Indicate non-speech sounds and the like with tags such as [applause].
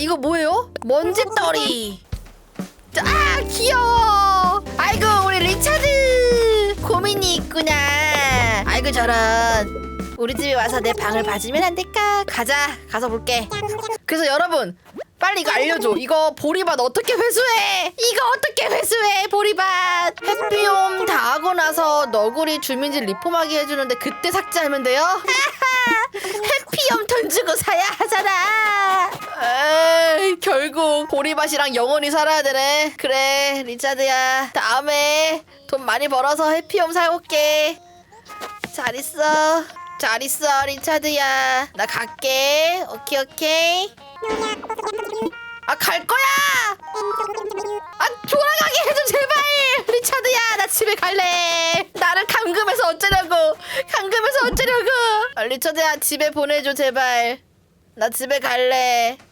이거 뭐예요? 먼지떨이. 자, 아 귀여워. 아이고 우리 리차드 고민이 있구나. 아이고 저런. 우리 집에 와서 내 방을 봐주면 안 될까? 가자 가서 볼게. 그래서 여러분 빨리 이거 알려줘. 이거 보리밭 어떻게 회수해? 이거 어떻게 회수해? 보리밭. 햇비옴 다 하고 나서 너구리 주민집 리폼하기 해주는데 그때 삭제하면 돼요? [laughs] 해피염 돈 주고 사야 하잖아. 에이, 결국 보리밭이랑 영원히 살아야 되네. 그래, 리차드야. 다음에 돈 많이 벌어서 해피염 사올게. 잘 있어. 잘 있어, 리차드야. 나 갈게. 오케이, 오케이. 아, 갈 거야! 아, 돌아가게 해줘, 제발! 리차드야, 나 집에 갈래! 나를 감금해서 어쩌려고! 감금해서 어쩌려고! 아, 리차드야, 집에 보내줘, 제발. 나 집에 갈래.